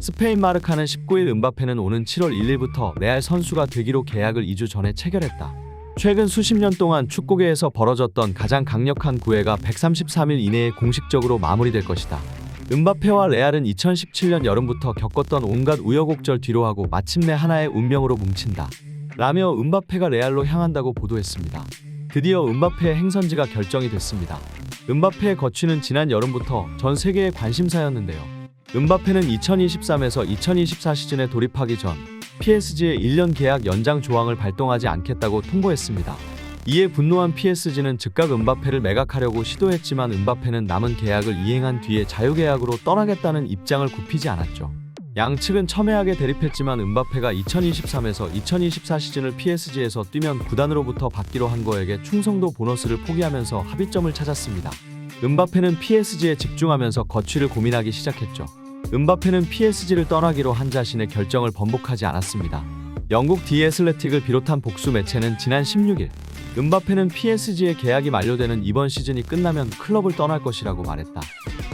스페인 마르카는 19일 은바페는 오는 7월 1일부터 레알 선수가 되기로 계약을 2주 전에 체결했다. 최근 수십 년 동안 축구계에서 벌어졌던 가장 강력한 구애가 133일 이내에 공식적으로 마무리될 것이다. 은바페와 레알은 2017년 여름부터 겪었던 온갖 우여곡절 뒤로하고 마침내 하나의 운명으로 뭉친다. 라며 은바페가 레알로 향한다고 보도했습니다. 드디어 은바페의 행선지가 결정이 됐습니다. 은바페의 거취는 지난 여름부터 전 세계의 관심사였는데요. 은바페는 2023에서 2024 시즌에 돌입하기 전 PSG의 1년 계약 연장 조항을 발동하지 않겠다고 통보했습니다. 이에 분노한 PSG는 즉각 은바페를 매각하려고 시도했지만 은바페는 남은 계약을 이행한 뒤에 자유계약으로 떠나겠다는 입장을 굽히지 않았죠. 양측은 첨예하게 대립했지만 은바페가 2023에서 2024 시즌을 PSG에서 뛰면 구단으로부터 받기로 한 거에게 충성도 보너스를 포기하면서 합의점을 찾았습니다. 은바페는 PSG에 집중하면서 거취를 고민하기 시작했죠. 은바페는 PSG를 떠나기로 한 자신의 결정을 번복하지 않았습니다. 영국 디 애슬레틱을 비롯한 복수 매체는 지난 16일 은바페는 PSG의 계약이 만료되는 이번 시즌이 끝나면 클럽을 떠날 것이라고 말했다.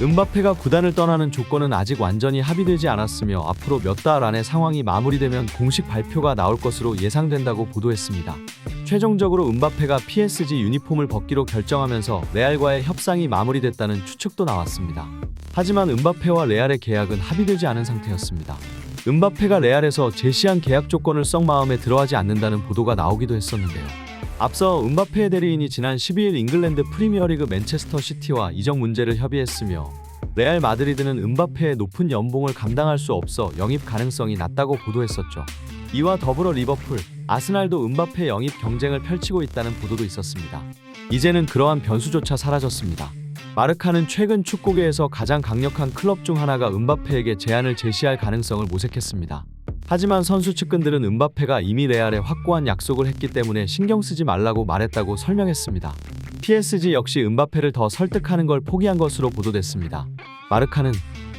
은바페가 구단을 떠나는 조건은 아직 완전히 합의되지 않았으며 앞으로 몇 달 안에 상황이 마무리되면 공식 발표가 나올 것으로 예상된다고 보도했습니다. 최종적으로 은바페가 PSG 유니폼을 벗기로 결정하면서 레알과의 협상이 마무리됐다는 추측도 나왔습니다. 하지만 은바페와 레알의 계약은 합의되지 않은 상태였습니다. 은바페가 레알에서 제시한 계약 조건을 썩 마음에 들어하지 않는다는 보도가 나오기도 했었는데요. 앞서 은바페의 대리인이 지난 12일 잉글랜드 프리미어리그 맨체스터 시티와 이적 문제를 협의했으며 레알 마드리드는 은바페의 높은 연봉을 감당할 수 없어 영입 가능성이 낮다고 보도했었죠. 이와 더불어 리버풀, 아스날도 은바페 영입 경쟁을 펼치고 있다는 보도도 있었습니다. 이제는 그러한 변수조차 사라졌습니다. 마르카는 최근 축구계에서 가장 강력한 클럽 중 하나가 은바페에게 제안을 제시할 가능성을 모색했습니다. 하지만 선수 측근들은 은바페가 이미 레알에 확고한 약속을 했기 때문에 신경 쓰지 말라고 말했다고 설명했습니다. PSG 역시 은바페를 더 설득하는 걸 포기한 것으로 보도됐습니다. 마르카는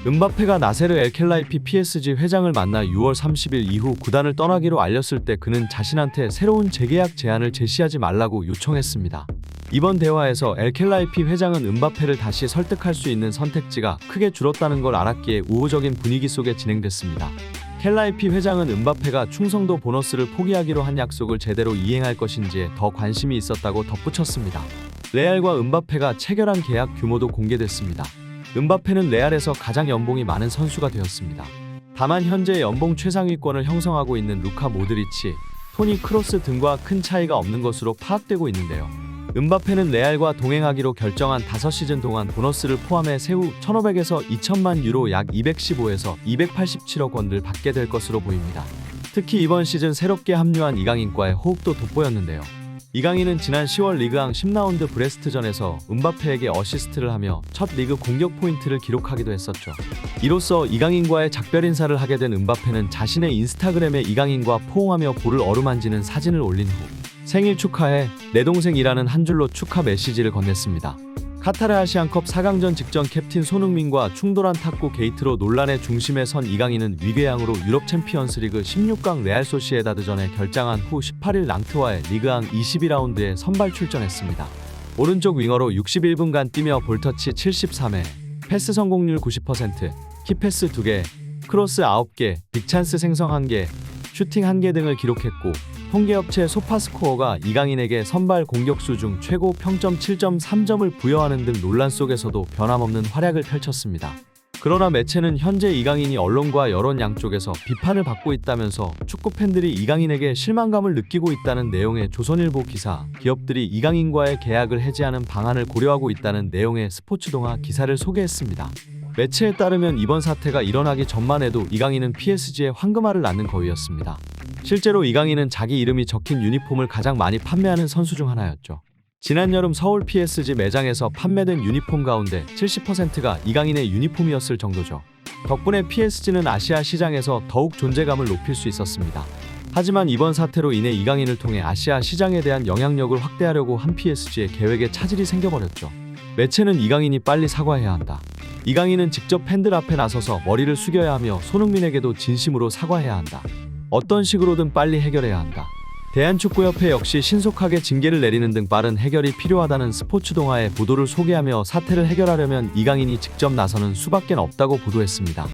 은바페가 나세르 엘켈라이피 PSG 회장을 만나 6월 30일 이후 구단을 떠나기로 알렸을 때 그는 자신한테 새로운 재계약 제안을 제시하지 말라고 요청했습니다. 이번 대화에서 엘켈라이피 회장은 은바페를 다시 설득할 수 있는 선택지가 크게 줄었다는 걸 알았기에 우호적인 분위기 속에 진행됐습니다. 켈라이피 회장은 은바페가 충성도 보너스를 포기하기로 한 약속을 제대로 이행할 것인지에 더 관심이 있었다고 덧붙였습니다. 레알과 은바페가 체결한 계약 규모도 공개됐습니다. 은바페는 레알에서 가장 연봉이 많은 선수가 되었습니다. 다만 현재 연봉 최상위권을 형성하고 있는 루카 모드리치, 토니 크로스 등과 큰 차이가 없는 것으로 파악되고 있는데요. 은바페는 레알과 동행하기로 결정한 5시즌 동안 보너스를 포함해 세후 1,500에서 2천만 유로 약 215에서 287억 원을 받게 될 것으로 보입니다. 특히 이번 시즌 새롭게 합류한 이강인과의 호흡도 돋보였는데요. 이강인은 지난 10월 리그왕 10라운드 브레스트전에서 은바페에게 어시스트를 하며 첫 리그 공격 포인트를 기록하기도 했었죠. 이로써 이강인과의 작별 인사를 하게 된 은바페는 자신의 인스타그램에 이강인과 포옹하며 볼을 어루만지는 사진을 올린 후 생일 축하해 내 동생이라는 한 줄로 축하 메시지를 건넸습니다. 카타르 아시안컵 4강전 직전 캡틴 손흥민과 충돌한 탁구 게이트로 논란의 중심에 선 이강인은 위궤양으로 유럽 챔피언스리그 16강 레알 소시에다드전에 결장한 후 18일 랑트와의 리그왕 22라운드에 선발 출전했습니다. 오른쪽 윙어로 61분간 뛰며 볼터치 73회, 패스 성공률 90%, 키패스 2개, 크로스 9개, 빅찬스 생성 1개, 슈팅 1개 등을 기록했고 통계업체 소파스코어가 이강인에게 선발 공격수 중 최고 평점 7.3점을 부여하는 등 논란 속에서도 변함없는 활약을 펼쳤습니다. 그러나 매체는 현재 이강인이 언론과 여론 양쪽에서 비판을 받고 있다면서 축구 팬들이 이강인에게 실망감을 느끼고 있다는 내용의 조선일보 기사, 기업들이 이강인과의 계약을 해지하는 방안을 고려하고 있다는 내용의 스포츠 동화 기사를 소개했습니다. 매체에 따르면 이번 사태가 일어나기 전만 해도 이강인은 PSG의 황금알을 낳는 거위였습니다. 실제로 이강인은 자기 이름이 적힌 유니폼을 가장 많이 판매하는 선수 중 하나였죠. 지난 여름 서울 PSG 매장에서 판매된 유니폼 가운데 70%가 이강인의 유니폼이었을 정도죠. 덕분에 PSG는 아시아 시장에서 더욱 존재감을 높일 수 있었습니다. 하지만 이번 사태로 인해 이강인을 통해 아시아 시장에 대한 영향력을 확대하려고 한 PSG의 계획에 차질이 생겨버렸죠. 매체는 이강인이 빨리 사과해야 한다. 이강인은 직접 팬들 앞에 나서서 머리를 숙여야 하며 손흥민에게도 진심으로 사과해야 한다. 어떤 식으로든 빨리 해결해야 한다. 대한축구협회 역시 신속하게 징계를 내리는 등 빠른 해결이 필요하다는 스포츠 동아의 보도를 소개하며 사태를 해결하려면 이강인이 직접 나서는 수밖에 없다고 보도했습니다.